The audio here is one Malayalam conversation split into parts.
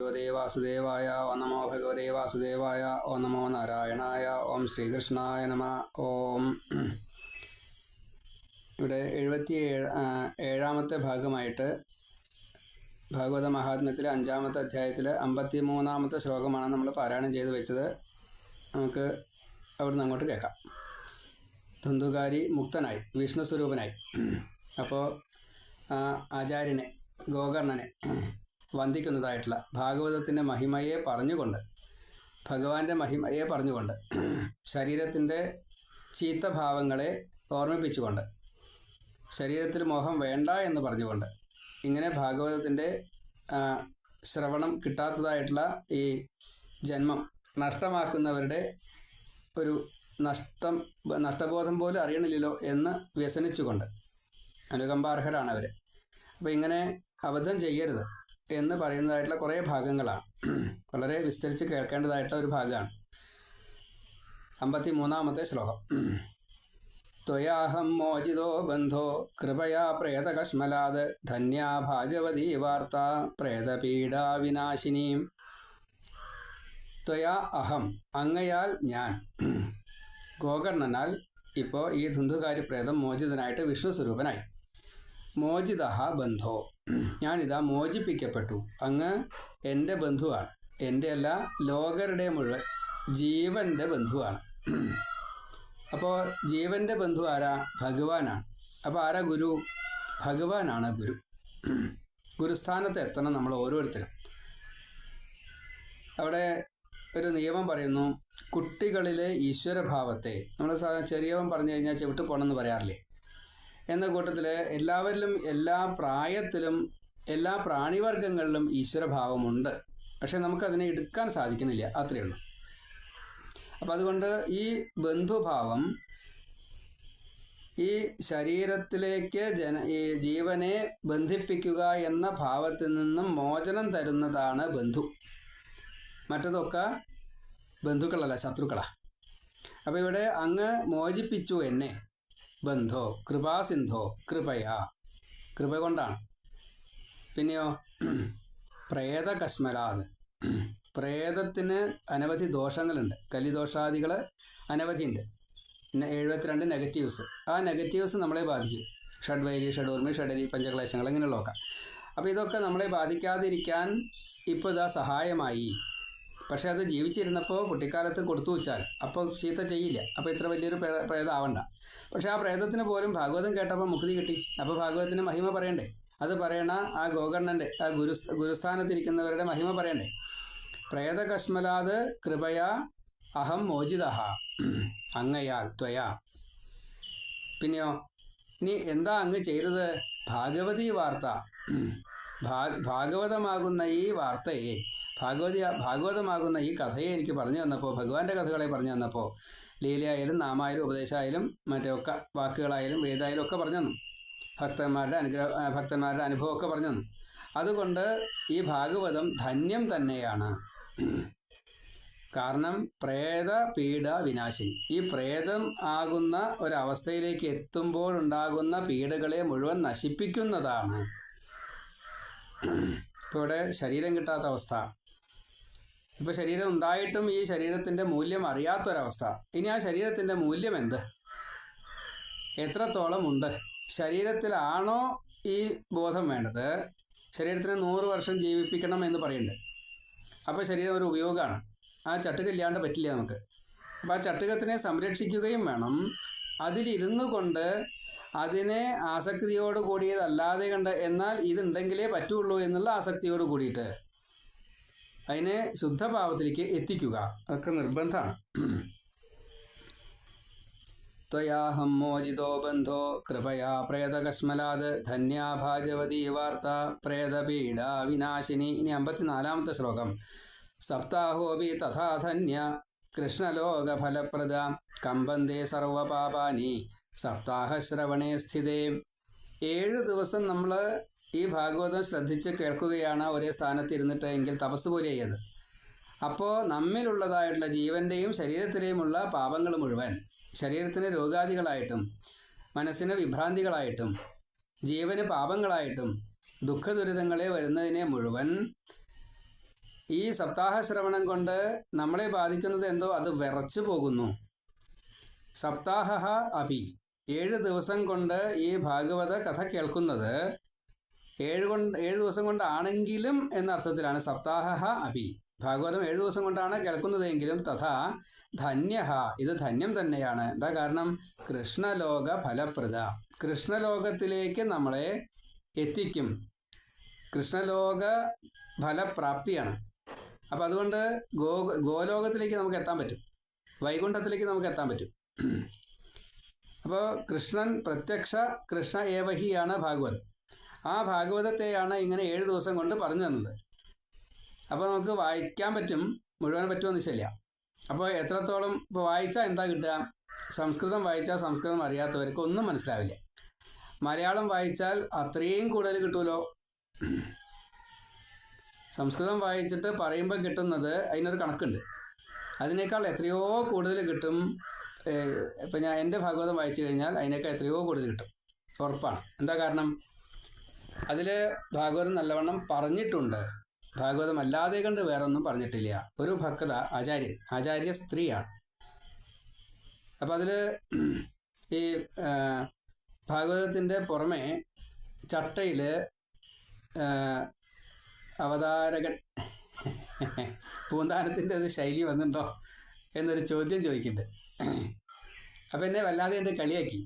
ഭഗവതേ വാസുദേവായ ഓ നമോ ഭഗവതേ വാസുദേവായ ഓ നമോ നാരായണായ ഓം ശ്രീകൃഷ്ണായ നമ ഓം. ഇവിടെ എഴുപത്തി ഏഴാമത്തെ ഭാഗമായിട്ട് ഭാഗവത മഹാത്മ്യത്തിലെ അഞ്ചാമത്തെ അധ്യായത്തിൽ അമ്പത്തി മൂന്നാമത്തെ ശ്ലോകമാണ് നമ്മൾ പാരായണം ചെയ്ത് വെച്ചത്. നമുക്ക് അവിടുന്ന് അങ്ങോട്ട് കേൾക്കാം. ധന്തുകാരി മുക്തനായി വിഷ്ണു സ്വരൂപനായി അപ്പോൾ ആചാര്യനെ ഗോകർണനെ വന്ദിക്കുന്നതായിട്ടുള്ള ഭാഗവതത്തിന്റെ മഹിമയെ പറഞ്ഞുകൊണ്ട് ഭഗവാന്റെ മഹിമയെ പറഞ്ഞുകൊണ്ട് ശരീരത്തിന്റെ ചീത്ത ഭാവങ്ങളെ ഓർമ്മിപ്പിച്ചുകൊണ്ട് ശരീരത്തിൽ മോഹം വേണ്ട എന്ന് പറഞ്ഞുകൊണ്ട് ഇങ്ങനെ ഭാഗവതത്തിന്റെ ശ്രവണം കിട്ടാത്തതായിട്ടുള്ള ഈ ജന്മം നഷ്ടമാക്കുന്നവരുടെ ഒരു നഷ്ടം നഷ്ടബോധം പോലും അറിയണില്ലല്ലോ എന്ന് വ്യസനിച്ചുകൊണ്ട് അനുകമ്പാർഹരാണ് അവർ അപ്പോൾ ഇങ്ങനെ അബദ്ധം ചെയ്യരുത്. എന്ന് പറയുന്നതായിട്ടുള്ള കുറേ ഭാഗങ്ങളാണ്. വളരെ വിസ്തരിച്ച് കേൾക്കേണ്ടതായിട്ടുള്ള ഒരു ഭാഗമാണ്. അമ്പത്തി മൂന്നാമത്തെ ശ്ലോകം. ത്വയാഹം മോചിതോ ബന്ധോ കൃപയാ പ്രേതകശ്മലാത് ധന്യാ ഭാഗവതി വാർത്ത പ്രേതപീഡാ വിനാശിനിയും ത്വയാ അഹം അങ്ങയാൽ ഞാൻ. ഗോകർണനാൽ ഇപ്പോൾ ഈ ധുന്ധുകാരി പ്രേതം മോചിതനായിട്ട് വിഷ്ണു സ്വരൂപനായി മോചിത ബന്ധോ. ഞാനിതാ മോചിപ്പിക്കപ്പെട്ടു. അങ്ങ് എന്റെ ബന്ധുവാണ്. എന്റെ അല്ല ലോകരുടെ മുഴുവൻ ജീവന്റെ ബന്ധുവാണ്. അപ്പോൾ ജീവന്റെ ബന്ധു ആരാ? ഭഗവാനാണ്. അപ്പോൾ ആരാ ഗുരു? ഭഗവാനാണ് ഗുരു. ഗുരുസ്ഥാനത്ത് എത്തണം നമ്മൾ ഓരോരുത്തരും. അവിടെ ഒരു നിയമം പറയുന്നു കുട്ടികളിലെ ഈശ്വരഭാവത്തെ. നമ്മൾ സാധാരണ ചെറിയവൻ പറഞ്ഞു കഴിഞ്ഞാൽ ചവിട്ട് പോകണമെന്ന് പറയാറില്ലേ? എന്ന കൂട്ടത്തിൽ എല്ലാവരിലും എല്ലാ പ്രായത്തിലും എല്ലാ പ്രാണിവർഗങ്ങളിലും ഈശ്വരഭാവമുണ്ട്. പക്ഷെ നമുക്കതിനെ എടുക്കാൻ സാധിക്കുന്നില്ല. അത്രയേ ഉള്ളൂ. അപ്പം അതുകൊണ്ട് ഈ ബന്ധുഭാവം ഈ ശരീരത്തിലേക്ക് ജന ഈ ജീവനെ ബന്ധിപ്പിക്കുക എന്ന ഭാവത്തിൽ നിന്നും മോചനം തരുന്നതാണ് ബന്ധു. മറ്റതൊക്കെ ബന്ധുക്കളല്ല ശത്രുക്കളാ. അപ്പോൾ ഇവിടെ അങ്ങ് മോചിപ്പിച്ചു എന്നെ. ബന്ധോ കൃപാസിന്ധോ കൃപയാ. കൃപ കൊണ്ടാണ് പിന്നെയോ പ്രേത കശ്മലാത് പ്രേതത്തിന് അനവധി ദോഷങ്ങളുണ്ട്. കലിദോഷാദികൾ അനവധിയുണ്ട്. എഴുപത്തിരണ്ട് നെഗറ്റീവ്സ്. ആ നെഗറ്റീവ്സ് നമ്മളെ ബാധിക്കും. ഷഡ്വൈരി ഷഡൂർമി ഷഡരി പഞ്ചക്ലേശങ്ങൾ ഇങ്ങനെയുള്ളതൊക്കെ. അപ്പോൾ ഇതൊക്കെ നമ്മളെ ബാധിക്കാതിരിക്കാൻ ഇപ്പോൾ ഇതാ സഹായമായി. പക്ഷേ അത് ജീവിച്ചിരുന്നപ്പോൾ കുട്ടിക്കാലത്ത് കൊടുത്തു വെച്ചാൽ അപ്പോൾ ചീത്ത ചെയ്യില്ല. അപ്പോൾ ഇത്ര വലിയൊരു പ്രേതാവണ്ട. പക്ഷേ ആ പ്രേതത്തിന് പോലും ഭാഗവതം കേട്ടപ്പോൾ മുക്തി കിട്ടി. അപ്പോൾ ഭാഗവതത്തിന് മഹിമ പറയണ്ടേ? അത് പറയണ ആ ഗോകർണന്റെ ആ ഗുരു ഗുരുസ്ഥാനത്തിരിക്കുന്നവരുടെ മഹിമ പറയണ്ടേ? പ്രേതകശ്മലാത് കൃപയാ അഹം മോചിത. അങ്ങയാൽ ത്വയാ. പിന്നെയോ? ഇനി എന്താ അങ്ങ് ചെയ്തത്? ഭാഗവതി വാർത്ത. ഭാഗവതമാകുന്ന ഈ വാർത്തയെ ഭാഗവതി ഭാഗവതമാകുന്ന ഈ കഥയെ എനിക്ക് പറഞ്ഞു തന്നപ്പോൾ ഭഗവാന്റെ കഥകളെ പറഞ്ഞു തന്നപ്പോൾ ലീലയായാലും നാമായാലും ഉപദേശമായാലും മറ്റൊക്കെ വാക്കുകളായാലും വേദായാലും ഒക്കെ പറഞ്ഞു തന്നു. ഭക്തന്മാരുടെ അനുഗ്രഹ ഭക്തന്മാരുടെ അനുഭവമൊക്കെ പറഞ്ഞു തന്നു. അതുകൊണ്ട് ഈ ഭാഗവതം ധന്യം തന്നെയാണ്. കാരണം പ്രേത പീഡ വിനാശിനി. ഈ പ്രേതം ആകുന്ന ഒരവസ്ഥയിലേക്ക് എത്തുമ്പോൾ ഉണ്ടാകുന്ന പീഡകളെ മുഴുവൻ നശിപ്പിക്കുന്നതാണ്. ഇപ്പോൾ ഇവിടെ ശരീരം കിട്ടാത്ത അവസ്ഥ. ഇപ്പോൾ ശരീരം ഉണ്ടായിട്ടും ഈ ശരീരത്തിന്റെ മൂല്യം അറിയാത്തൊരവസ്ഥ. ഇനി ആ ശരീരത്തിന്റെ മൂല്യം എന്ത്? എത്രത്തോളം ഉണ്ട്? ശരീരത്തിലാണോ ഈ ബോധം വേണ്ടത്? ശരീരത്തിനെ നൂറ് വർഷം ജീവിപ്പിക്കണം എന്ന് പറയുന്നുണ്ട്. അപ്പോൾ ശരീരം ഒരു ഉപയോഗമാണ്. ആ ചട്ടുകില്ലാണ്ട് പറ്റില്ല നമുക്ക്. അപ്പോൾ ആ ചട്ടുകത്തിനെ സംരക്ഷിക്കുകയും വേണം. അതിലിരുന്നു കൊണ്ട് അതിനെ ആസക്തിയോട് കൂടിയതല്ലാതെ കണ്ട് എന്നാൽ ഇതുണ്ടെങ്കിലേ പറ്റുള്ളൂ എന്നുള്ള ആസക്തിയോട് കൂടിയിട്ട്. അതിനെ ശുദ്ധഭാവത്തിലേക്ക് എത്തിക്കുക. അതൊക്കെ നിർബന്ധമാണ്. ത്വയാഹം മോചിതോ ബന്ധോ കൃപയാ പ്രേതകശ്മലാത് ധന്യാ ഭാഗവതി വാർത്ത പ്രേതപീഡ വിനാശിനി. ഇനി അമ്പത്തിനാലാമത്തെ ശ്ലോകം. സപ്താഹോപി തഥാ ധന്യ കൃഷ്ണലോകഫലപ്രദ. കമ്പന്തേ സർവപാപാനി സപ്താഹശ്രവണേ സ്ഥിതേ. ഏഴ് ദിവസം നമ്മൾ ഈ ഭാഗവതം ശ്രദ്ധിച്ച് കേൾക്കുകയാണ് ഒരേ സ്ഥാനത്ത് ഇരുന്നിട്ട് എങ്കിൽ തപസ് പോലെ ചെയ്യത് അപ്പോൾ നമ്മിലുള്ളതായിട്ടുള്ള ജീവന്റെയും ശരീരത്തിലെയുമുള്ള പാപങ്ങൾ മുഴുവൻ ശരീരത്തിന് രോഗാദികളായിട്ടും മനസ്സിന് വിഭ്രാന്തികളായിട്ടും ജീവന് പാപങ്ങളായിട്ടും ദുഃഖദുരിതങ്ങളെ വരുന്നതിനെ മുഴുവൻ ഈ സപ്താഹ ശ്രവണം കൊണ്ട് നമ്മളെ ബാധിക്കുന്നത് എന്തോ? അത് വിറച്ചു പോകുന്നു. സപ്താഹ അപി ഏഴ് ദിവസം കൊണ്ട് ഈ ഭാഗവത കഥ കേൾക്കുന്നത് ഏഴ് കൊണ്ട് ഏഴ് ദിവസം കൊണ്ടാണെങ്കിലും എന്ന അർത്ഥത്തിലാണ് സപ്താഹ അപി ഭാഗവതം ഏഴു ദിവസം കൊണ്ടാണ് കേൾക്കുന്നതെങ്കിലും തഥാ ധന്യ ഇത് ധന്യം തന്നെയാണ്. എന്താ കാരണം? കൃഷ്ണലോക ഫലപ്രദ. കൃഷ്ണലോകത്തിലേക്ക് നമ്മളെ എത്തിക്കും. കൃഷ്ണലോക ഫലപ്രാപ്തിയാണ്. അപ്പം അതുകൊണ്ട് ഗോ ഗോലോകത്തിലേക്ക് നമുക്ക് എത്താൻ പറ്റും. വൈകുണ്ഠത്തിലേക്ക് നമുക്ക് എത്താൻ പറ്റും. അപ്പോൾ കൃഷ്ണൻ പ്രത്യക്ഷ കൃഷ്ണ ഏവഹിയാണ് ഭാഗവതം. ആ ഭാഗവതത്തെയാണ് ഇങ്ങനെ ഏഴ് ദിവസം കൊണ്ട് പറഞ്ഞു തന്നത്. അപ്പോൾ നമുക്ക് വായിക്കാൻ പറ്റും മുഴുവൻ പറ്റുമെന്ന് വെച്ചില്ല അപ്പോൾ എത്രത്തോളം ഇപ്പോൾ വായിച്ചാൽ എന്താ കിട്ടുക? സംസ്കൃതം വായിച്ചാൽ സംസ്കൃതം അറിയാത്തവർക്ക് ഒന്നും മനസ്സിലാവില്ല. മലയാളം വായിച്ചാൽ അത്രയും കൂടുതൽ കിട്ടുമല്ലോ. സംസ്കൃതം വായിച്ചിട്ട് പറയുമ്പോൾ കിട്ടുന്നത് അതിനൊരു കണക്കുണ്ട്. അതിനേക്കാൾ എത്രയോ കൂടുതൽ കിട്ടും ഇപ്പം ഞാൻ എന്റെ ഭാഗവതം വായിച്ചു കഴിഞ്ഞാൽ അതിനേക്കാൾ എത്രയോ കൂടുതൽ കിട്ടും. ഉറപ്പാണ്. എന്താ കാരണം? അതിൽ ഭാഗവതം നല്ലവണ്ണം പറഞ്ഞിട്ടുണ്ട്. ഭാഗവതം അല്ലാതെ കണ്ട് വേറൊന്നും പറഞ്ഞിട്ടില്ല. ഒരു ഭക്ത ആചാര്യൻ ആചാര്യ സ്ത്രീയാണ്. അപ്പം അതിൽ ഈ ഭാഗവതത്തിന്റെ പുറമെ ചട്ടയിൽ അവതാരകൻ പൂന്താനത്തിന്റെ ഒരു ശൈലി വന്നിട്ടുണ്ടോ എന്നൊരു ചോദ്യം ചോദിക്കുന്നുണ്ട്. അപ്പം എന്നെ വല്ലാതെ എന്റെ കളിയാക്കി.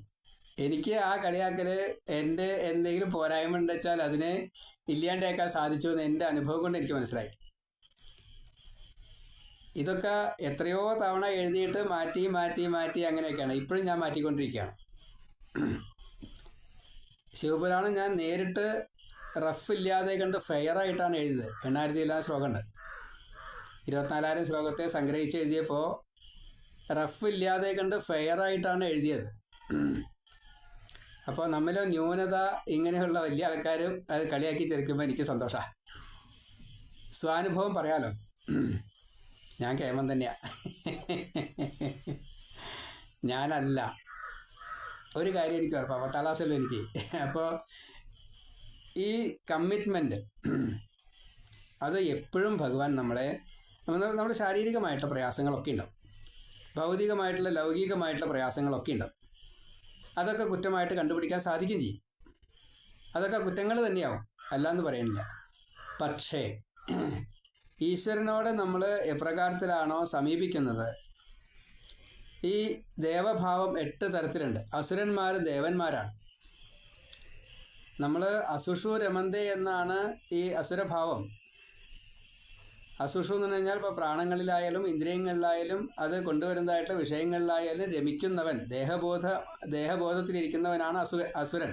എനിക്ക് ആ കളിയാക്കൽ എന്റെ എന്തെങ്കിലും പോരായ്മ ഉണ്ടെച്ചാൽ അതിനെ ഇല്ലാണ്ടാക്കാൻ സാധിച്ചു എന്ന് എന്റെ അനുഭവം കൊണ്ട് എനിക്ക് മനസ്സിലായി. ഇതൊക്കെ എത്രയോ തവണ എഴുതിയിട്ട് മാറ്റി മാറ്റി മാറ്റി അങ്ങനെയൊക്കെയാണ്. ഇപ്പോഴും ഞാൻ മാറ്റിക്കൊണ്ടിരിക്കുകയാണ്. ശിവപുരാണം ഞാൻ നേരിട്ട് റഫ് ഇല്ലാതെ കണ്ട് ഫെയർ ആയിട്ടാണ് എഴുതിയത്. എണ്ണായിരത്തി ഇല്ലാതെ ശ്ലോകമുണ്ട്. ഇരുപത്തിനാലായിരം ശ്ലോകത്തെ സംഗ്രഹിച്ച് എഴുതിയപ്പോൾ റഫ് ഇല്ലാതെ കണ്ട് ഫെയർ ആയിട്ടാണ് എഴുതിയത്. അപ്പോൾ നമ്മിലെ ന്യൂനത ഇങ്ങനെയുള്ള വലിയ ആൾക്കാരും അത് കളിയാക്കി ചെറുക്കുമ്പോൾ എനിക്ക് സന്തോഷമാണ് സ്വാനുഭവം പറയാലോ? ഞാൻ കേമൻ തന്നെയാ. ഞാനല്ല. ഒരു കാര്യം എനിക്ക് ഉറപ്പാണ് പത്താം ക്ലാസ്സല്ലോ എനിക്ക്. അപ്പോൾ ഈ കമ്മിറ്റ്മെന്റ് അത് എപ്പോഴും ഭഗവാൻ നമ്മളെ നമ്മുടെ ശാരീരികമായിട്ടുള്ള പ്രയാസങ്ങളൊക്കെ ഉണ്ടാവും. ഭൗതികമായിട്ടുള്ള ലൗകികമായിട്ടുള്ള പ്രയാസങ്ങളൊക്കെ ഉണ്ടാവും. അതൊക്കെ കുറ്റമായിട്ട് കണ്ടുപിടിക്കാൻ സാധിക്കും ചെയ്യും. അതൊക്കെ കുറ്റങ്ങൾ തന്നെയാവും. അല്ലാന്ന് പറയുന്നില്ല പക്ഷേ ഈശ്വരനോട് നമ്മൾ എപ്രകാരത്തിലാണോ സമീപിക്കുന്നത്? ഈ ദേവഭാവം എട്ട് തരത്തിലുണ്ട്. അസുരന്മാർ ദേവന്മാരാണ്. നമ്മൾ അസുഷു രമന്തേ എന്നാണ് ഈ അസുരഭാവം. അസുഷു എന്ന് പറഞ്ഞാൽ ഇപ്പോൾ പ്രാണങ്ങളിലായാലും ഇന്ദ്രിയങ്ങളിലായാലും അത് കൊണ്ടുവരുന്നതായിട്ടുള്ള വിഷയങ്ങളിലായാലും രമിക്കുന്നവൻ ദേഹബോധ ദേഹബോധത്തിലിരിക്കുന്നവനാണ് അസു അസുരൻ.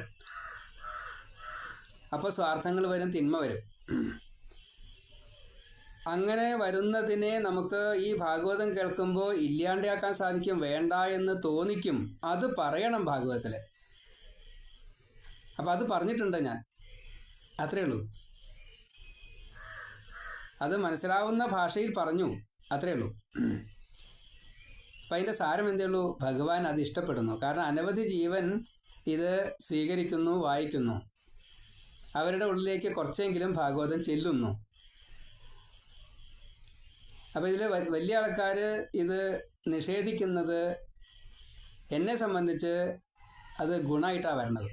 അപ്പോൾ സ്വാർത്ഥങ്ങൾ വരും തിന്മ വരും. അങ്ങനെ വരുന്നതിനെ നമുക്ക് ഈ ഭാഗവതം കേൾക്കുമ്പോൾ ഇല്ലാണ്ടാക്കാൻ സാധിക്കും വേണ്ട എന്ന് തോന്നിക്കും. അത് പറയണം ഭാഗവതത്തിൽ അപ്പോൾ അത് പറഞ്ഞിട്ടുണ്ട് ഞാൻ. അത്രയേ ഉള്ളൂ. അത് മനസ്സിലാവുന്ന ഭാഷയിൽ പറഞ്ഞു. അത്രയേ ഉള്ളൂ. അപ്പം അതിന്റെ സാരം എന്തേ ഉള്ളൂ? ഭഗവാൻ അത് ഇഷ്ടപ്പെടുന്നു. കാരണം അനവധി ജീവൻ ഇത് സ്വീകരിക്കുന്നു വായിക്കുന്നു. അവരുടെ ഉള്ളിലേക്ക് കുറച്ചെങ്കിലും ഭാഗവതം ചെല്ലുന്നു. അപ്പോൾ ഇതിൽ വലിയ ആൾക്കാർ ഇത് നിഷേധിക്കുന്നത് എന്നെ സംബന്ധിച്ച് അത് ഗുണമായിട്ടാണ് വരണത്.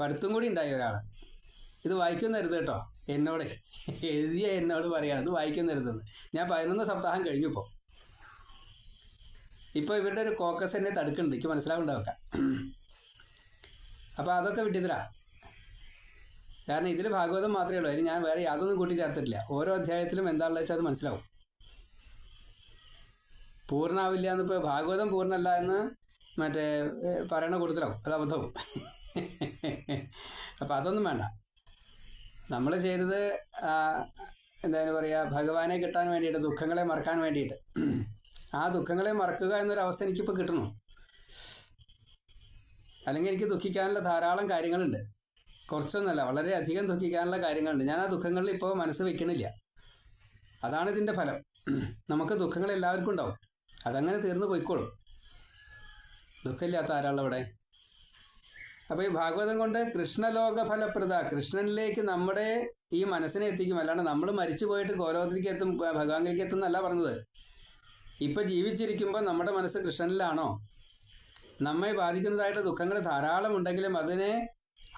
പഠിത്തം കൂടി ഉണ്ടായി ഒരാൾ ഇത് വായിക്കുന്നരുത് കേട്ടോ. എന്നോട് എഴുതിയ എന്നോട് പറയാണ് ഇത് വായിക്കുന്നരുതെന്ന് ഞാൻ പതിനൊന്ന് സപ്താഹം കഴിഞ്ഞപ്പോൾ ഇപ്പോൾ ഇവരുടെ ഒരു കോക്കസ് എന്നെ തടുക്കുന്നുണ്ട്. എനിക്ക് മനസ്സിലാവുണ്ടാവുക അപ്പോൾ അതൊക്കെ വിട്ടിത്തരാ കാരണം ഇതിൽ ഭാഗവതം മാത്രമേ ഉള്ളൂ. അതിന് ഞാൻ വേറെ യാതൊന്നും കൂട്ടി ചേർത്തിട്ടില്ല ഓരോ അധ്യായത്തിലും എന്താണെന്ന് വെച്ചാൽ അത് മനസ്സിലാവും. പൂർണാവില്ല എന്നിപ്പോൾ ഭാഗവതം പൂർണമല്ല എന്ന് മറ്റേ പറയണ കൂടുതലാവും അത് അബദ്ധവും. അപ്പം അതൊന്നും വേണ്ട. നമ്മൾ ചെയ്തത് എന്താണ് പറയുക ഭഗവാനെ കിട്ടാൻ വേണ്ടിയിട്ട് ദുഃഖങ്ങളെ മറക്കാൻ വേണ്ടിയിട്ട്. ആ ദുഃഖങ്ങളെ മറക്കുക എന്നൊരു എന്നൊരവസ്ഥ എനിക്കിപ്പോൾ കിട്ടണു. അല്ലെങ്കിൽ എനിക്ക് ദുഃഖിക്കാനുള്ള ധാരാളം കാര്യങ്ങളുണ്ട്. കുറച്ചൊന്നല്ല വളരെയധികം ദുഃഖിക്കാനുള്ള കാര്യങ്ങളുണ്ട്. ഞാൻ ആ ദുഃഖങ്ങളിൽ ഇപ്പോൾ മനസ്സ് വെക്കണില്ല. അതാണ് ഇതിന്റെ ഫലം. നമുക്ക് ദുഃഖങ്ങൾ എല്ലാവർക്കും ഉണ്ടാവും. അതങ്ങനെ തീർന്നു പോയിക്കോളും. ദുഃഖമില്ലാത്ത ആരാളവിടെ അപ്പോൾ ഈ ഭാഗവതം കൊണ്ട് കൃഷ്ണലോക ഫലപ്രദ കൃഷ്ണനിലേക്ക് നമ്മുടെ ഈ മനസ്സിനെ എത്തിക്കും. അല്ലാണ്ട് നമ്മൾ മരിച്ചു പോയിട്ട് ഗോലോകത്തിലേക്ക് എത്തും ഭഗവാനിലേക്ക് എത്തും എന്നല്ല പറഞ്ഞത്. ഇപ്പൊ ജീവിച്ചിരിക്കുമ്പോൾ നമ്മുടെ മനസ്സ് കൃഷ്ണനിലാണോ? നമ്മെ ബാധിക്കുന്നതായിട്ട് ദുഃഖങ്ങൾ ധാരാളം ഉണ്ടെങ്കിലും അതിനെ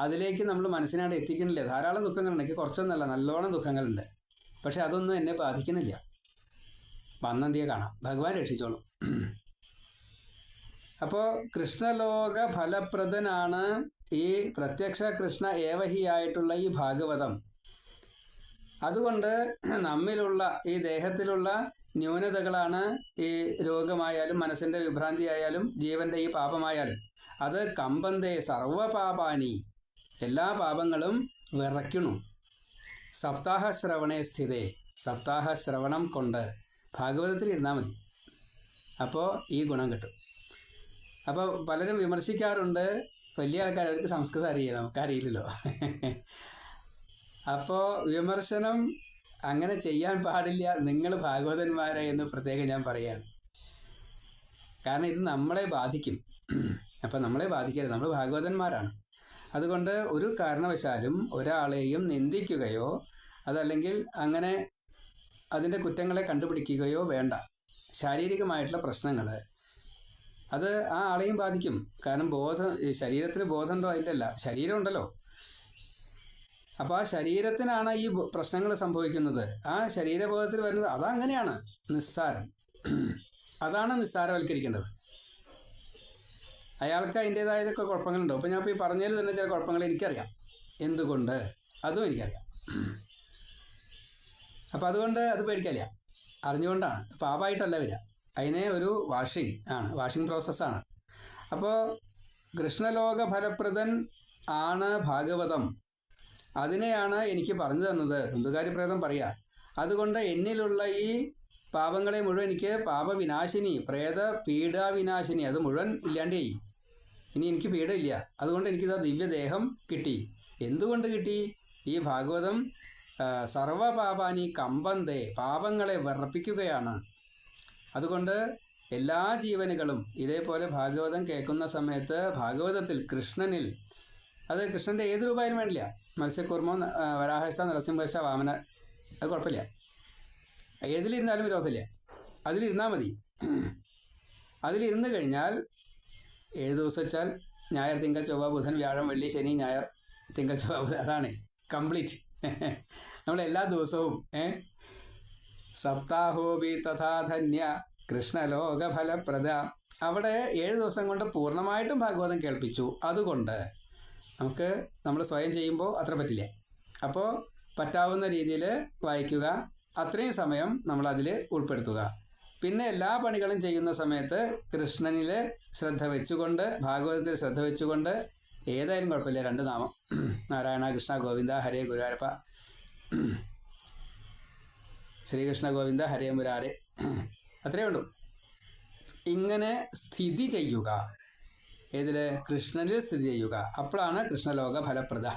അതിലേക്ക് നമ്മൾ മനസ്സിനായിട്ട് എത്തിക്കുന്നില്ല. ധാരാളം ദുഃഖങ്ങളുണ്ട്. എനിക്ക് കുറച്ചൊന്നല്ല നല്ലോണം ദുഃഖങ്ങളുണ്ട്. പക്ഷെ അതൊന്നും എന്നെ ബാധിക്കുന്നില്ല. വന്നന്തിയെ കാണാം. ഭഗവാൻ രക്ഷിച്ചോളും. അപ്പോൾ കൃഷ്ണലോക ഫലപ്രദനാണ് ഈ പ്രത്യക്ഷ കൃഷ്ണ ഏവഹിയായിട്ടുള്ള ഈ ഭാഗവതം. അതുകൊണ്ട് നമ്മിലുള്ള ഈ ദേഹത്തിലുള്ള ന്യൂനതകളാണ് ഈ രോഗമായാലും മനസ്സിന്റെ വിഭ്രാന്തിയായാലും ജീവന്റെ ഈ പാപമായാലും. അത് കമ്പന്തേ സർവപാപാനി. എല്ലാ പാപങ്ങളും വിറയ്ക്കണു സപ്താഹ ശ്രവണേ സ്ഥിതേ. സപ്താഹ ശ്രവണം കൊണ്ട് ഭാഗവതത്തിൽ ഇരുന്നാൽ മതി. അപ്പോൾ ഈ ഗുണം കിട്ടും. അപ്പോൾ പലരും വിമർശിക്കാറുണ്ട് വലിയ ആൾക്കാർ അവർക്ക് സംസ്കൃതം അറിയാം? നമുക്കറിയില്ലല്ലോ. അപ്പോൾ വിമർശനം അങ്ങനെ ചെയ്യാൻ പാടില്ല നിങ്ങൾ ഭാഗവതന്മാരെ എന്ന് പ്രത്യേകം ഞാൻ പറയാണ്. കാരണം ഇത് നമ്മളെ ബാധിക്കും. അപ്പം നമ്മളെ ബാധിക്കരുത് നമ്മൾ ഭാഗവതന്മാരാണ്. അതുകൊണ്ട് ഒരു കാരണവശാലും ഒരാളെയും നിന്ദിക്കുകയോ അതല്ലെങ്കിൽ അങ്ങനെ അതിന്റെ കുറ്റങ്ങളെ കണ്ടുപിടിക്കുകയോ വേണ്ട. ശാരീരികമായിട്ടുള്ള പ്രശ്നങ്ങൾ അത് ആ ആളെയും ബാധിക്കും. കാരണം ബോധം ശരീരത്തിന് ബോധമുണ്ടോ അതിലല്ല. ശരീരം ഉണ്ടല്ലോ. അപ്പോൾ ആ ശരീരത്തിനാണ് ഈ പ്രശ്നങ്ങൾ സംഭവിക്കുന്നത്. ആ ശരീരബോധത്തിൽ വരുന്നത് അതങ്ങനെയാണ്. നിസ്സാരം. അതാണ് നിസ്സാരവൽക്കരിക്കേണ്ടത്. അയാൾക്ക് അതിന്റെതായതൊക്കെ കുഴപ്പങ്ങളുണ്ടോ. അപ്പോൾ ഞാൻ ഇപ്പോൾ ഈ പറഞ്ഞതിൽ തന്നെ ചില കുഴപ്പങ്ങൾ എനിക്കറിയാം. എന്തുകൊണ്ട്? അതും എനിക്കറിയാം. അപ്പോൾ അതുകൊണ്ട് അത് പേടിക്കില്ല അറിഞ്ഞുകൊണ്ടാണ്. പാപമായിട്ടല്ല വരിക. അതിനെ ഒരു വാഷിംഗ് ആണ് വാഷിംഗ് പ്രോസസ്സാണ് അപ്പോൾ കൃഷ്ണലോക ഫലപ്രദൻ ആണ് ഭാഗവതം. അതിനെയാണ് എനിക്ക് പറഞ്ഞു തന്നത്. സിന്ധുകാരിപ്രേതം പറയാ. അതുകൊണ്ട് എന്നിലുള്ള ഈ പാപങ്ങളെ മുഴുവൻ എനിക്ക് പാപവിനാശിനി പ്രേത പീഡാവിനാശിനി അത് മുഴുവൻ ഇല്ലാണ്ടേ ഇനി എനിക്ക് പീഡയില്ല. അതുകൊണ്ട് എനിക്കിത് ദിവ്യദേഹം കിട്ടി. എന്തുകൊണ്ട് കിട്ടി? ഈ ഭാഗവതം സർവപാപാനി കമ്പന്തേ പാപങ്ങളെ വിറപ്പിക്കുകയാണ്. അതുകൊണ്ട് എല്ലാ ജീവനുകളും ഇതേപോലെ ഭാഗവതം കേൾക്കുന്ന സമയത്ത് ഭാഗവതത്തിൽ കൃഷ്ണനിൽ അത് കൃഷ്ണന്റെ ഏത് രൂപമായാലും വേണ്ടില്ല. മത്സ്യക്കുർമ്മോ വരാഹസ നരസിംഹശ വാമന അത് കുഴപ്പമില്ല. ഏതിലിരുന്നാലും വിരോധമില്ല. അതിലിരുന്നാൽ മതി. അതിലിരുന്ന് കഴിഞ്ഞാൽ ഏഴ് ദിവസം വെച്ചാൽ ഞായർ തിങ്കൾ ചൊവ്വ ബുധൻ വ്യാഴം വെള്ളി ശനി ഞായർ തിങ്കൾ ചൊവ്വ അതാണ്. കംപ്ലീറ്റ്. നമ്മൾ എല്ലാ ദിവസവും ഏ സപ്താഹോബി തഥാ ധന്യ. കൃഷ്ണലോകഫലപ്രദ. അവിടെ ഏഴ് ദിവസം കൊണ്ട് പൂർണമായിട്ടും ഭാഗവതം കേൾപ്പിച്ചു. അതുകൊണ്ട് നമുക്ക് നമ്മൾ സ്വയം ചെയ്യുമ്പോൾ അത്ര പറ്റില്ലേ. അപ്പോൾ പറ്റാവുന്ന രീതിയിൽ വായിക്കുക. അത്രയും സമയം നമ്മൾ അതിൽ ഉൾപ്പെടുത്തുക. പിന്നെ എല്ലാ പണികളും ചെയ്യുന്ന സമയത്ത് കൃഷ്ണനിൽ ശ്രദ്ധ വെച്ചുകൊണ്ട് ഭാഗവതത്തിൽ ശ്രദ്ധ വെച്ചുകൊണ്ട് ഏതായാലും കുഴപ്പമില്ല. രണ്ട് നാമം. നാരായണ കൃഷ്ണ ഗോവിന്ദ ഹരേ ഗുരുവാരപ്പ ശ്രീകൃഷ്ണ ഗോവിന്ദ ഹരേ മുരാരെ അത്രയേ ഉള്ളൂ. ഇങ്ങനെ സ്ഥിതി ചെയ്യുക. ഏതിൽ കൃഷ്ണനിൽ സ്ഥിതി ചെയ്യുക. അപ്പോഴാണ് കൃഷ്ണലോക ഫലപ്രദ.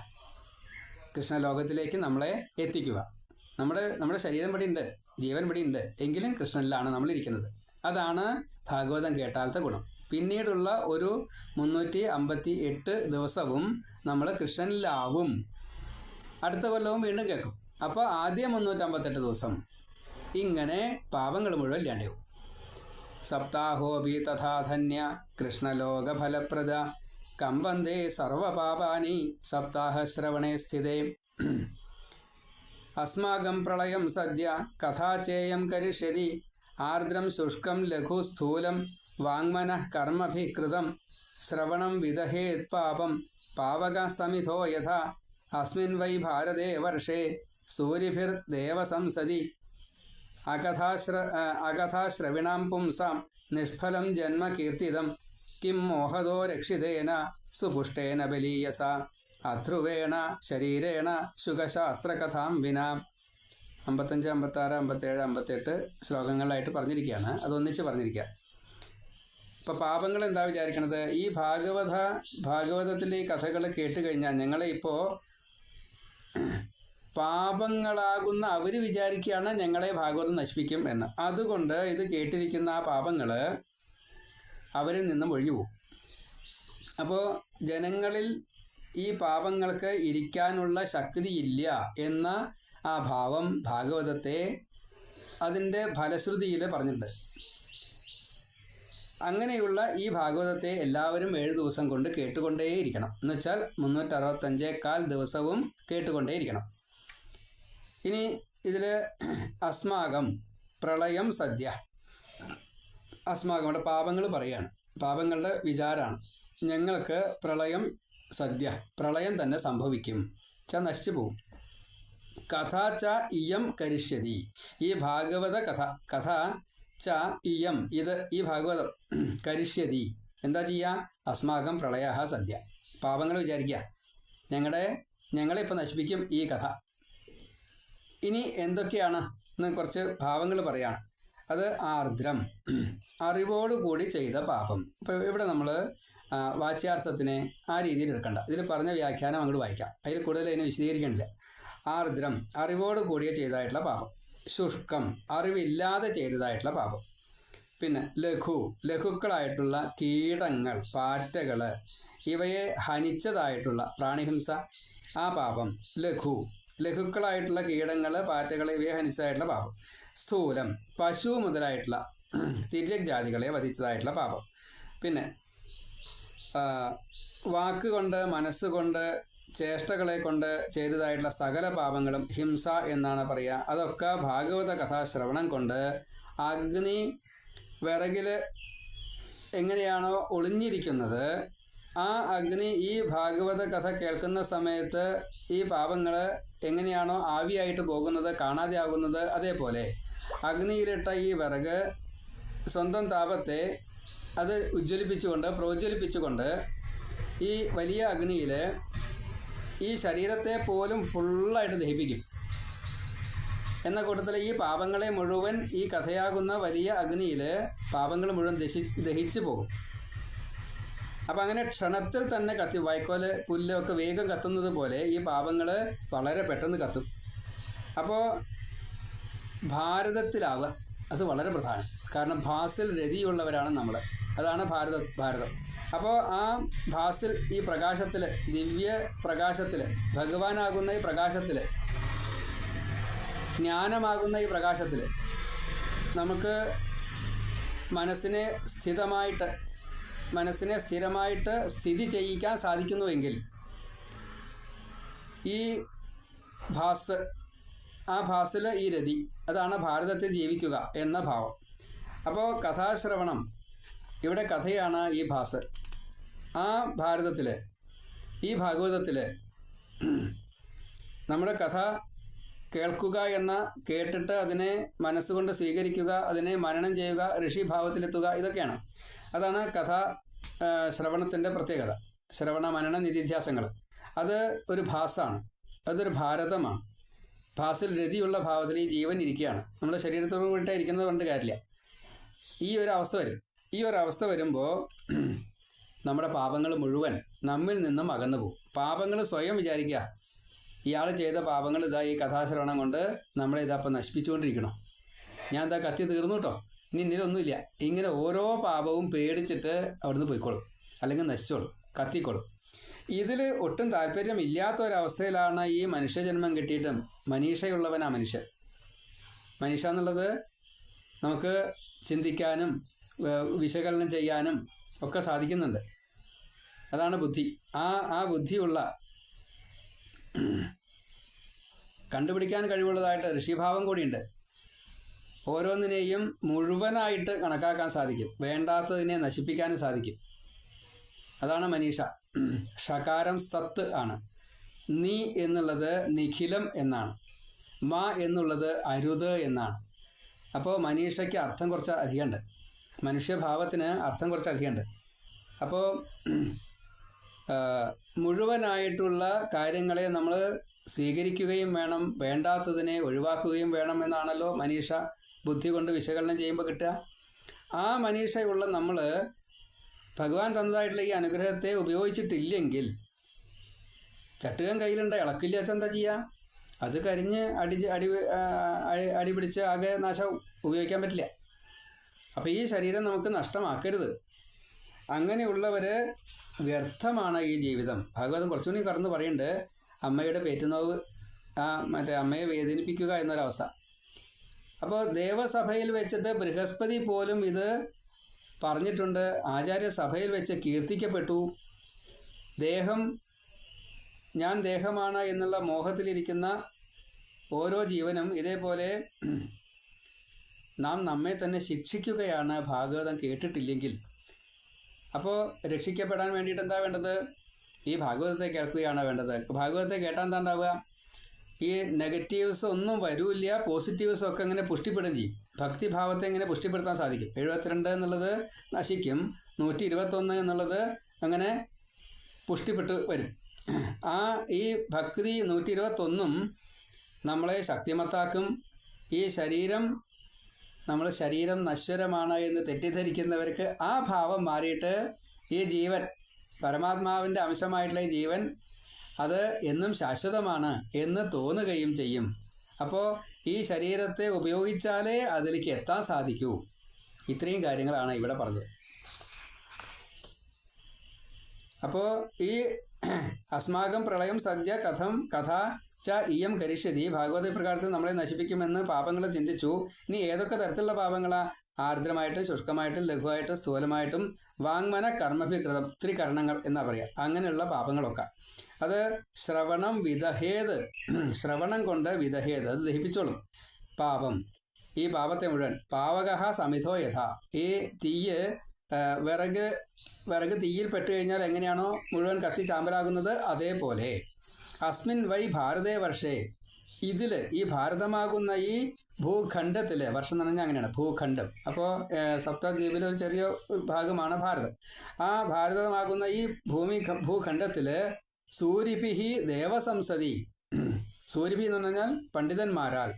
കൃഷ്ണലോകത്തിലേക്ക് നമ്മളെ എത്തിക്കുക. നമ്മുടെ നമ്മുടെ ശരീരം ഇവിടെ ഉണ്ട്. ജീവൻ ഇവിടെ ഉണ്ട്. എങ്കിലും കൃഷ്ണനിലാണ് നമ്മൾ ഇരിക്കുന്നത് അതാണ് ഭാഗവതം കേട്ടാലത്തെ ഗുണം. പിന്നീടുള്ള ഒരു മുന്നൂറ്റി അമ്പത്തി എട്ട് ദിവസവും നമ്മൾ കൃഷ്ണനിലാവും. അടുത്ത കൊല്ലവും വീണ്ടും കേൾക്കും. അപ്പോൾ ആദ്യം മുന്നൂറ്റമ്പത്തെട്ട് ദിവസം ഇങ്ങനെ പാപങ്ങൾ മുഴുവൻ ഇല്ലാണ്ടാവും സപ്താഹോപി തഥാധന്യ കൃഷ്ണലോകഫലപ്രദ. കമ്പന്തേ സർവപാപാനി സപ്താഹശ്രവണേ സ്ഥിതേ. അസ്മാകം പ്രളയം സദ്യ കഥാചേയം കരിഷ്യതി ആർദ്രം ശുഷ്കം ലഘു സ്ഥൂലം വാങ്മന കർമ്മഭികൃതം ശ്രവണം വിദഹേത് പാപം പാവക സമിധോ യഥ. അസ്മിൻ വൈ ഭാരതേ വർഷേ സൂര്യഭിർദേവസംസതി അകഥാശ്ര അകഥാശ്രവിണാം പുംസാം നിഷ്ഫലം ജന്മ കീർത്തിതം. കിം മോഹദോ രക്ഷിതേന സുപുഷ്ടേന ബലീയസ അധ്രുവേണ ശരീരേണ ശുഖശാസ്ത്രകഥാം വിന. അമ്പത്തഞ്ച് അമ്പത്താറ് അമ്പത്തേഴ് അമ്പത്തെട്ട് ശ്ലോകങ്ങളിലായിട്ട് പറഞ്ഞിരിക്കുകയാണ്. അതൊന്നിച്ച് പറഞ്ഞിരിക്കുക. ഇപ്പോൾ പാപങ്ങൾ എന്താ വിചാരിക്കണത്? ഈ ഭാഗവത ഭാഗവതത്തിന്റെ ഈ കഥകൾ കേട്ട് കഴിഞ്ഞാൽ ഞങ്ങളെ ഇപ്പോൾ പാപങ്ങളാകുന്ന അവർ വിചാരിക്കുകയാണ് ഞങ്ങളെ ഭാഗവതം നശിപ്പിക്കും എന്ന്. അതുകൊണ്ട് ഇത് കേട്ടിരിക്കുന്ന ആ പാപങ്ങൾ അവരിൽ നിന്നും ഒഴിഞ്ഞു പോകും. അപ്പോൾ ജനങ്ങളിൽ ഈ പാപങ്ങൾക്ക് ഇരിക്കാനുള്ള ശക്തിയില്ല എന്ന ആ ഭാവം ഭാഗവതത്തെ അതിന്റെ ഫലശ്രുതിയിൽ പറഞ്ഞിട്ടുണ്ട്. അങ്ങനെയുള്ള ഈ ഭാഗവതത്തെ എല്ലാവരും ഏഴ് ദിവസം കൊണ്ട് കേട്ടുകൊണ്ടേയിരിക്കണം. എന്നുവെച്ചാൽ മുന്നൂറ്ററുപത്തഞ്ചേക്കാൽ ദിവസവും കേട്ടുകൊണ്ടേയിരിക്കണം. ഇനി ഇതിൽ അസ്മാകം പ്രളയം സദ്യ. അസ്മാകം പാപങ്ങൾ പറയാണ്. പാപങ്ങളുടെ വിചാരമാണ് ഞങ്ങൾക്ക് പ്രളയം സദ്യ പ്രളയം തന്നെ സംഭവിക്കും. ച നശിച്ചു പോവും. കഥ ച ഇയം കരിഷ്യതി. ഈ ഭാഗവത കഥ കഥ ച ഇയം ഇത് ഈ ഭാഗവതം കരിഷ്യതി. എന്താ ചെയ്യുക അസ്മാകം പ്രളയ സദ്യ. പാപങ്ങൾ വിചാരിക്കുക. ഞങ്ങളുടെ ഞങ്ങളെ ഇപ്പം നശിപ്പിക്കും ഈ കഥ. ഇനി എന്തൊക്കെയാണ് എന്ന് കുറച്ച് ഭാവങ്ങൾ പറയാം. അത് ആർദ്രം. അറിവോടുകൂടി ചെയ്ത പാപം. ഇപ്പോൾ ഇവിടെ നമ്മൾ വാച്യാർത്ഥത്തിനെ ആ രീതിയിൽ എടുക്കണ്ട. ഇതിൽ പറഞ്ഞ വ്യാഖ്യാനം അങ്ങോട്ട് വായിക്കാം. അതിൽ കൂടുതൽ അതിനെ വിശദീകരിക്കണില്ല. ആർദ്രം അറിവോട് കൂടിയ ചെയ്തതായിട്ടുള്ള പാപം. ശുഷ്കം അറിവില്ലാതെ ചെയ്തതായിട്ടുള്ള പാപം. പിന്നെ ലഘു ലഘുക്കളായിട്ടുള്ള കീടങ്ങൾ പാറ്റകൾ ഇവയെ ഹനിച്ചതായിട്ടുള്ള പ്രാണിഹിംസ ആ പാപം ലഘു. ലഘുക്കളായിട്ടുള്ള കീടങ്ങൾ പാറ്റകൾ ഇവയെ ഹനിച്ചതായിട്ടുള്ള പാപം. സ്ഥൂലം പശു മുതലായിട്ടുള്ള തിര്യക് ജാതികളെ വധിച്ചതായിട്ടുള്ള പാപം. പിന്നെ വാക്കുകൊണ്ട് മനസ്സുകൊണ്ട് ചേഷ്ടകളെ കൊണ്ട് ചെയ്തതായിട്ടുള്ള സകല പാപങ്ങളും ഹിംസ എന്നാണ് പറയുക അതൊക്കെ ഭാഗവത കഥാശ്രവണം കൊണ്ട് അഗ്നി വിറകിൽ എങ്ങനെയാണോ ഒളിഞ്ഞിരിക്കുന്നത് ആ അഗ്നി ഈ ഭാഗവത കഥ കേൾക്കുന്ന സമയത്ത് ഈ പാപങ്ങൾ എങ്ങനെയാണോ ആവിയായിട്ട് പോകുന്നത് കാണാതെയാകുന്നത് അതേപോലെ. അഗ്നിയിലിട്ട ഈ വിറക് സ്വന്തം താപത്തെ അത് ഉജ്ജ്വലിപ്പിച്ചുകൊണ്ട് പ്രോജ്വലിപ്പിച്ചുകൊണ്ട് ഈ വലിയ അഗ്നിയിൽ ഈ ശരീരത്തെ പോലും ഫുള്ളായിട്ട് ദഹിപ്പിക്കും. എന്ന കൂട്ടത്തിൽ ഈ പാപങ്ങളെ മുഴുവൻ ഈ കഥയാകുന്ന വലിയ അഗ്നിയിൽ പാപങ്ങൾ മുഴുവൻ ദഹി ദഹിച്ചു പോകും. അപ്പം അങ്ങനെ ക്ഷണത്തിൽ തന്നെ കത്തി വൈക്കോൽ പുല്ലൊക്കെ വേഗം കത്തുന്നത് പോലെ ഈ പാപങ്ങൾ വളരെ പെട്ടെന്ന് കത്തും. അപ്പോൾ ഭാരതത്തിലാവുക അത് വളരെ പ്രധാനം. കാരണം ഭാസിൽ രതിയുള്ളവരാണ് നമ്മൾ അതാണ് ഭാരത ഭാരതം. അപ്പോൾ ആ ഭാസിൽ ഈ പ്രകാശത്തിൽ ദിവ്യ പ്രകാശത്തിൽ ഭഗവാനാകുന്ന ഈ പ്രകാശത്തിൽ ജ്ഞാനമാകുന്ന ഈ പ്രകാശത്തിൽ നമുക്ക് മനസ്സിനെ സ്ഥിതമായിട്ട് മനസ്സിനെ സ്ഥിരമായിട്ട് സ്ഥിതി ചെയ്യിക്കാൻ സാധിക്കുന്നുവെങ്കിൽ ഈ ഭാസ് ആ ഭാസിൽ ഈ രതി അതാണ് ഭാരതത്തിൽ ജീവിക്കുക എന്ന ഭാവം. അപ്പോൾ കഥാശ്രവണം ഇവിടെ കഥയാണ് ഈ ഭാസ്. ആ ഭാരതത്തിൽ ഈ ഭാഗവതത്തിൽ നമ്മുടെ കഥ കേൾക്കുക എന്ന കേട്ടിട്ട് അതിനെ മനസ്സുകൊണ്ട് സ്വീകരിക്കുക അതിനെ മനനം ചെയ്യുക ഋഷിഭാവത്തിലെത്തുക ഇതൊക്കെയാണ്. അതാണ് കഥ ശ്രവണത്തിന്റെ പ്രത്യേകത. ശ്രവണ മനന നിധിധ്യാസങ്ങൾ. അത് ഒരു ഭാസാണ്. അതൊരു ഭാരതമാണ്. ഭാസിൽ രതിയുള്ള ഭാവത്തിൽ ഈ ജീവൻ ഇരിക്കുകയാണ്. നമ്മുടെ ശരീരത്തോട് കൂടിയിട്ട് ഇരിക്കുന്നത് കൊണ്ട് കാര്യമില്ല. ഈ ഒരു അവസ്ഥ വരും. ഈ ഒരു അവസ്ഥ വരുമ്പോൾ നമ്മുടെ പാപങ്ങൾ മുഴുവൻ നമ്മിൽ നിന്നും അകന്നു പോകും. പാപങ്ങൾ സ്വയം വിചാരിക്കുക. ഇയാൾ ചെയ്ത പാപങ്ങൾ ഇതാ ഈ കഥാശ്രവണം കൊണ്ട് നമ്മളെ ഇതപ്പം നശിപ്പിച്ചുകൊണ്ടിരിക്കണം. ഞാൻ എന്താ കത്തി തീർന്നു കേട്ടോ ഇനി എന്നിലൊന്നുമില്ല ഇങ്ങനെ ഓരോ പാപവും പേടിച്ചിട്ട് അവിടുന്ന് പോയിക്കോളും. അല്ലെങ്കിൽ നശിച്ചോളും. കത്തിക്കോളും. ഇതിൽ ഒട്ടും താല്പര്യമില്ലാത്ത ഒരവസ്ഥയിലാണ് ഈ മനുഷ്യജന്മം കിട്ടിയിട്ടും മനീഷയുള്ളവനാ മനുഷ്യൻ. മനീഷ എന്നുള്ളത് നമുക്ക് ചിന്തിക്കാനും വിശകലനം ചെയ്യാനും ഒക്കെ സാധിക്കുന്നുണ്ട്. അതാണ് ബുദ്ധി. ആ ആ ബുദ്ധിയുള്ള കണ്ടുപിടിക്കാൻ കഴിവുള്ളതായിട്ട് ഋഷിഭാവം കൂടിയുണ്ട്. ഓരോന്നിനെയും മുഴുവനായിട്ട് കണക്കാക്കാൻ സാധിക്കും. വേണ്ടാത്തതിനെ നശിപ്പിക്കാനും സാധിക്കും. അതാണ് മനീഷ. ഷകാരം സത്ത് ആണ്. നീ എന്നുള്ളത് നിഖിലം എന്നാണ്. മ എന്നുള്ളത് അരുത് എന്നാണ്. അപ്പോൾ മനീഷയ്ക്ക് അർത്ഥം കുറച്ച് അധികമുണ്ട്. മനുഷ്യഭാവത്തിന് അർത്ഥം കുറച്ച് അധികമുണ്ട്. അപ്പോൾ മുഴുവനായിട്ടുള്ള കാര്യങ്ങളെ നമ്മൾ സ്വീകരിക്കുകയും വേണം വേണ്ടാത്തതിനെ ഒഴിവാക്കുകയും വേണം എന്നാണല്ലോ മനീഷ ബുദ്ധി കൊണ്ട് വിശകലനം ചെയ്യുമ്പോൾ കിട്ടുക. ആ മനീഷയുള്ള നമ്മൾ ഭഗവാൻ തന്നതായിട്ടുള്ള ഈ അനുഗ്രഹത്തെ ഉപയോഗിച്ചിട്ടില്ലെങ്കിൽ ചട്ടുകം കയ്യിലുണ്ട് ഇളക്കില്ല എന്താ ചെയ്യുക അത് കരിഞ്ഞ് അടി അടി- അടി പിടിച്ച് ആകെ നാശം ഉപയോഗിക്കാൻ പറ്റില്ല. അപ്പോൾ ഈ ശരീരം നമുക്ക് നഷ്ടമാക്കരുത്. അങ്ങനെയുള്ളവർ വ്യർത്ഥമാണ് ഈ ജീവിതം. ഭാഗവതം കുറച്ചുകൂടി കടന്ന് പറയുന്നുണ്ട് അമ്മയുടെ പേറ്റുനോവ് ആ മറ്റേ അമ്മയെ വേദനിപ്പിക്കുക എന്നൊരവസ്ഥ. അപ്പോൾ ദേവസഭയിൽ വെച്ചിട്ട് ബൃഹസ്പതി പോലും ഇത് പറഞ്ഞിട്ടുണ്ട്. ആചാര്യസഭയിൽ വെച്ച് കീർത്തിക്കപ്പെട്ടു. ദേഹം ഞാൻ ദേഹമാണ് എന്നുള്ള മോഹത്തിലിരിക്കുന്ന ഓരോ ജീവനും ഇതേപോലെ നാം നമ്മെ തന്നെ ശിക്ഷിക്കുകയാണ്. ഭാഗവതം കേട്ടിട്ടില്ലെങ്കിൽ. അപ്പോൾ രക്ഷിക്കപ്പെടാൻ വേണ്ടിയിട്ട് എന്താ വേണ്ടത്? ഈ ഭാഗവതത്തെ കേൾക്കുകയാണ് വേണ്ടത്? ഭാഗവതത്തെ കേട്ടാൽ എന്താ ഉണ്ടാവുക? ഈ നെഗറ്റീവ്സ് ഒന്നും വരൂല്ല പോസിറ്റീവ്സ് ഒക്കെ ഇങ്ങനെ പുഷ്ടിപ്പെടുകയും ചെയ്യും. ഭക്തിഭാവത്തെ ഇങ്ങനെ പുഷ്ടിപ്പെടുത്താൻ സാധിക്കും. എഴുപത്തിരണ്ട് എന്നുള്ളത് നശിക്കും നൂറ്റി ഇരുപത്തൊന്ന് എന്നുള്ളത് അങ്ങനെ പുഷ്ടിപ്പെട്ട് വരും. ആ ഈ ഭക്തി നൂറ്റി ഇരുപത്തൊന്നും നമ്മളെ ശക്തിമത്താക്കും. ഈ ശരീരം നമ്മൾ ശരീരം നശ്വരമാണ് എന്ന് തെറ്റിദ്ധരിക്കുന്നവർക്ക് ആ ഭാവം മാറിയിട്ട് ഈ ജീവൻ പരമാത്മാവിന്റെ അംശമായിട്ടുള്ള ഈ ജീവൻ അത് എന്നും ശാശ്വതമാണ് എന്ന് തോന്നുകയും ചെയ്യും. അപ്പോൾ ഈ ശരീരത്തെ ഉപയോഗിച്ചാലേ അതിലേക്ക് എത്താൻ സാധിക്കൂ. ഇത്രയും കാര്യങ്ങളാണ് ഇവിടെ പറഞ്ഞത്. അപ്പോൾ ഈ അസ്മാകം പ്രളയം സദ്യ കഥം കഥ ച ഇയം കരിഷ്യതി. ഭാഗവത പ്രകാരത്തിൽ നമ്മളെ നശിപ്പിക്കുമെന്ന് പാപങ്ങൾ ചിന്തിച്ചു. ഇനി ഏതൊക്കെ തരത്തിലുള്ള പാപങ്ങളാ? ആർദ്രമായിട്ടും ശുഷ്കമായിട്ടും ലഘുവായിട്ടും സ്ഥൂലമായിട്ടും വാങ്മന കർമ്മഭികൃതം ത്രികരണങ്ങൾ എന്നാ പറയുക അങ്ങനെയുള്ള പാപങ്ങളൊക്കെ. അത് ശ്രവണം വിദഹേത് ശ്രവണം കൊണ്ട് വിദഹേത് അത് ദഹിപ്പിച്ചോളും. പാപം. ഈ പാപത്തെ മുഴുവൻ. പാവകഹ സമിധോ യഥ. ഈ തീയ് വിറക് വിറക് തീയിൽ പെട്ട് കഴിഞ്ഞാൽ എങ്ങനെയാണോ മുഴുവൻ കത്തി ചാമ്പലാകുന്നത്? അതേപോലെ. അസ്മിൻ വൈ ഭാരതേ വർഷേ. ഇതിൽ ഈ ഭാരതമാകുന്ന ഈ ഭൂഖണ്ഡത്തിൽ വർഷം എന്ന് പറഞ്ഞാൽ അങ്ങനെയാണ് ഭൂഖണ്ഡം. അപ്പോൾ സപ്തദ്വീപിലെ ഒരു ചെറിയ ഭാഗമാണ് ഭാരതം. ആ ഭാരതമാകുന്ന ഈ ഭൂമി ഭൂഖണ്ഡത്തിൽ സൂര്യപിഹി ദേവസംസതി സൂര്യപി എന്ന് പറഞ്ഞാൽ പണ്ഡിതന്മാരാൽ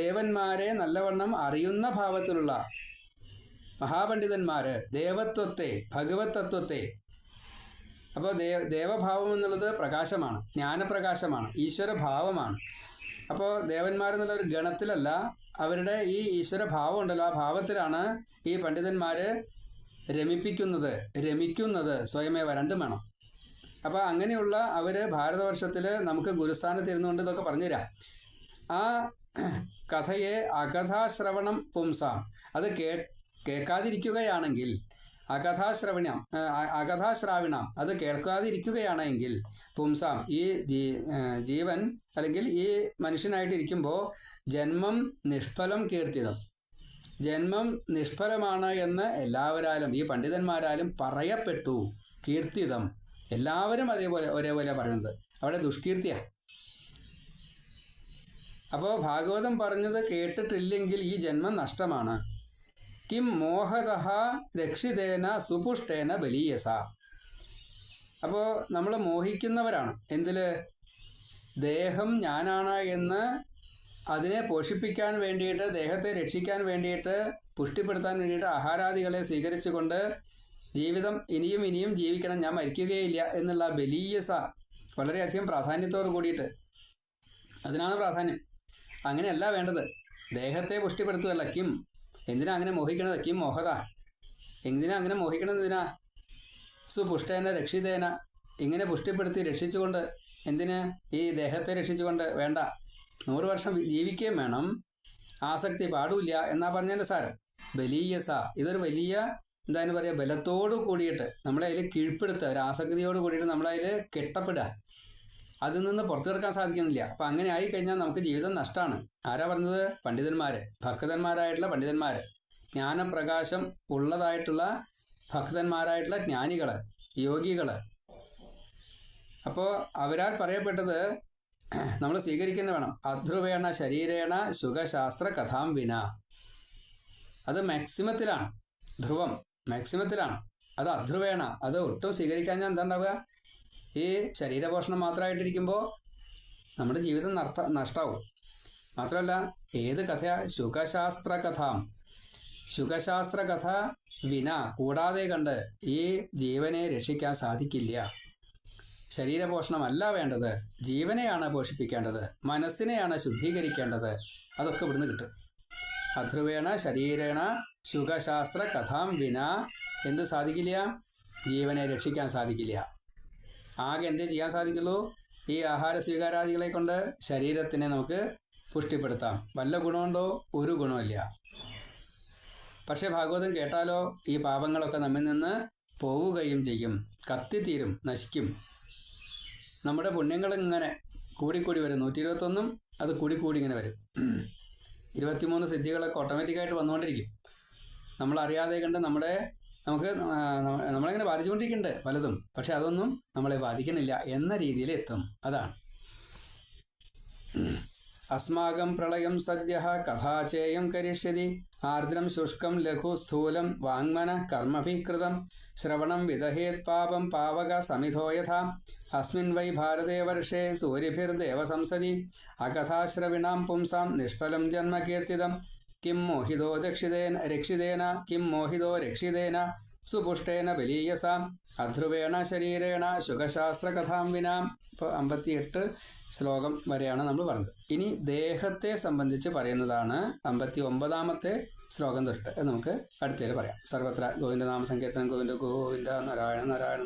ദേവന്മാരെ നല്ലവണ്ണം അറിയുന്ന ഭാവത്തിലുള്ള മഹാപണ്ഡിതന്മാര് ദേവത്വത്തെ ഭഗവത് തത്വത്തെ അപ്പോൾ ദേവ ദേവഭാവം എന്നുള്ളത് പ്രകാശമാണ് ജ്ഞാനപ്രകാശമാണ് ഈശ്വരഭാവമാണ്. അപ്പോൾ ദേവന്മാരെന്നുള്ള ഒരു ഗണത്തിലല്ല അവരുടെ ഈ ഈശ്വര ഭാവം ഉണ്ടല്ലോ ആ ഭാവത്തിലാണ് ഈ പണ്ഡിതന്മാര് രമിപ്പിക്കുന്നത് രമിക്കുന്നത് സ്വയമേവ രണ്ടും വേണം. അപ്പോൾ അങ്ങനെയുള്ള അവർ ഭാരതവർഷത്തിൽ നമുക്ക് ഗുരുസ്ഥാനത്ത് ഇരുന്നുകൊണ്ട് ഇതൊക്കെ പറഞ്ഞുതരാം. ആ കഥയെ അകഥാശ്രവണം പുംസാം. അത് കേ കേൾക്കാതിരിക്കുകയാണെങ്കിൽ അകഥാശ്രവണം അകഥാശ്രാവിണം അത് കേൾക്കാതിരിക്കുകയാണെങ്കിൽ പുംസാം ഈ ജീവൻ അല്ലെങ്കിൽ ഈ മനുഷ്യനായിട്ടിരിക്കുമ്പോൾ ജന്മം നിഷ്ഫലം കീർത്തിതം. ജന്മം നിഷ്ഫലമാണ് എന്ന് എല്ലാവരാലും ഈ പണ്ഡിതന്മാരാലും പറയപ്പെട്ടു. കീർത്തിതം. എല്ലാവരും അതേപോലെ ഒരേപോലെ പറയുന്നത്. അവിടെ ദുഷ്കീർത്തിയാണ് അപ്പോൾ ഭാഗവതം പറഞ്ഞത് കേട്ടിട്ടില്ലെങ്കിൽ ഈ ജന്മം നഷ്ടമാണ്. കിം മോഹത രക്ഷിതേന സുപുഷ്ടേന ബലീയസ അപ്പോൾ നമ്മൾ മോഹിക്കുന്നവരാണ്. എന്തിൽ ദേഹം ഞാനാണ് എന്ന് അതിനെ പോഷിപ്പിക്കാൻ വേണ്ടിയിട്ട് ദേഹത്തെ രക്ഷിക്കാൻ വേണ്ടിയിട്ട് പുഷ്ടിപ്പെടുത്താൻ വേണ്ടിയിട്ട് ആഹാരാദികളെ സ്വീകരിച്ചുകൊണ്ട് ജീവിതം ഇനിയും ഇനിയും ജീവിക്കണം. ഞാൻ മരിക്കുകയില്ല എന്നുള്ള ബലീയസ വളരെയധികം പ്രാധാന്യത്തോട് കൂടിയിട്ട്. അതിനാണ് പ്രാധാന്യം. അങ്ങനെയല്ല വേണ്ടത്. ദേഹത്തെ പുഷ്ടിപ്പെടുത്തുകയല്ല. കിം? എന്തിനാ അങ്ങനെ മോഹിക്കണത്? കിം മോഹത എന്തിനാ അങ്ങനെ മോഹിക്കണത് എന്തിനാ? സുപുഷ്ടേന രക്ഷിതേന. ഇങ്ങനെ പുഷ്ടിപ്പെടുത്തി രക്ഷിച്ചുകൊണ്ട് എന്തിന്? ഈ ദേഹത്തെ രക്ഷിച്ചുകൊണ്ട് വേണ്ട. നൂറ് വർഷം ജീവിക്കുകയും വേണം. ആസക്തി പാടില്ല എന്നാ പറഞ്ഞതിന്റെ സാരം. ബലീയസ ഇതൊരു വലിയ എന്താണ് പറയുക ബലത്തോട് കൂടിയിട്ട് നമ്മളതിൽ കീഴ്പ്പെടുത്തുക. ഒരു ആസക്തിയോട് കൂടിയിട്ട് നമ്മളതിൽ കെട്ടപ്പെടുക. അതിൽ നിന്ന് പുറത്തു കിടക്കാൻ സാധിക്കുന്നില്ല. അപ്പൊ അങ്ങനെ ആയി കഴിഞ്ഞാൽ നമുക്ക് ജീവിതം നഷ്ടമാണ് ആരാ പറഞ്ഞത്? പണ്ഡിതന്മാര്. ഭക്തന്മാരായിട്ടുള്ള പണ്ഡിതന്മാര്. ജ്ഞാനപ്രകാശം ഉള്ളതായിട്ടുള്ള ഭക്തന്മാരായിട്ടുള്ള ജ്ഞാനികൾ യോഗികൾ. അപ്പോൾ അവരാൽ പറയപ്പെട്ടത് നമ്മൾ സ്വീകരിക്കുന്ന വേണം. അധ്രുവേണ ശരീരേണ ശുഖശാസ്ത്ര കഥാം വിന. അത് മാക്സിമത്തിലാണ്. ധ്രുവം മാക്സിമത്തിലാണ്. അത് അധ്രുവേണ. അത് ഒട്ടും സ്വീകരിക്കാൻ ഞാൻ എന്താ ഉണ്ടാവുക? ഈ ശരീരപോഷണം മാത്രമായിട്ടിരിക്കുമ്പോൾ നമ്മുടെ ജീവിതം നഷ്ട നഷ്ടാവും. മാത്രമല്ല ഏത് കഥ ശുഖശാസ്ത്ര കഥാം ശുഖശാസ്ത്ര കഥ വിന കൂടാതെ കണ്ട് ഈ ജീവനെ രക്ഷിക്കാൻ സാധിക്കില്ല. ശരീരപോഷണമല്ല വേണ്ടത്. ജീവനെയാണ് പോഷിപ്പിക്കേണ്ടത്. മനസ്സിനെയാണ് ശുദ്ധീകരിക്കേണ്ടത്. അതൊക്കെ ഇവിടുന്ന് കിട്ടും. അധ്രുവേണ ശരീരേണ ശുഖശാസ്ത്ര കഥാം വിന. എന്ത് സാധിക്കില്ല? ജീവനെ രക്ഷിക്കാൻ സാധിക്കില്ല. ആകെ എന്തേ ചെയ്യാൻ സാധിക്കുള്ളൂ? ഈ ആഹാര സ്വീകാരാദികളെ കൊണ്ട് ശരീരത്തിനെ നമുക്ക് പുഷ്ടിപ്പെടുത്താം. വല്ല ഗുണമുണ്ടോ? ഒരു ഗുണമില്ല പക്ഷെ ഭാഗവതം കേട്ടാലോ? ഈ പാപങ്ങളൊക്കെ നമ്മിൽ നിന്ന് പോവുകയും ചെയ്യും. കത്തിത്തീരും നശിക്കും. നമ്മുടെ പുണ്യങ്ങൾ ഇങ്ങനെ കൂടിക്കൂടി വരും. നൂറ്റി ഇരുപത്തൊന്നും അത് കൂടിക്കൂടി ഇങ്ങനെ വരും. ഇരുപത്തിമൂന്ന് സിദ്ധികളൊക്കെ ഓട്ടോമാറ്റിക്കായിട്ട് വന്നുകൊണ്ടിരിക്കും. നമ്മൾ അറിയാതെ കണ്ട് നമ്മുടെ നമുക്ക് നമ്മളിങ്ങനെ ബാധിച്ചുകൊണ്ടിരിക്കുന്നുണ്ട് പലതും. പക്ഷെ അതൊന്നും നമ്മളെ ബാധിക്കണില്ല എന്ന രീതിയിൽ എത്തും അതാണ്. അസ്മാകം പ്രളയം സദ്യ കഥാചേയം കരിഷ്യതി. ആർദ്രം ശുഷ്കം ലഘു സ്ഥൂലം വാങ്മന കർമ്മഭികൃതം. ശ്രവണം വിദഹേത് പാപം പാവക സമിധോ യഥാ അസ്മിൻ വൈ ഭാരതേ വർഷേ സൂര്യഭിർദേവ സംസദി അകഥാശ്രവിണാം പുംസാം നിഷ്ഫലം ജന്മ കീർത്തിതം കിം മോഹിതോ ദക്ഷിതേന രക്ഷിതേന കിം മോഹിതോ രക്ഷിതേന സുപുഷ്ടേന ബലീയസാം അധ്രുവേണ ശരീരേണ ശുഖശാസ്ത്രകഥാം വിനാം ഇപ്പോൾ അമ്പത്തിയെട്ട് ശ്ലോകം വരെയാണ് നമ്മൾ പറഞ്ഞത്. ഇനി ദേഹത്തെ സംബന്ധിച്ച് പറയുന്നതാണ് അമ്പത്തി ഒമ്പതാമത്തെ ശ്ലോകം തൊട്ട്. നമുക്ക് അടുത്തേൽ പറയാം. സർവത്ര ഗോവിന്ദ നാമസങ്കീർത്തനം ഗോവിന്ദ ഗോവിന്ദ നാരായണ നാരായണ നാരായണ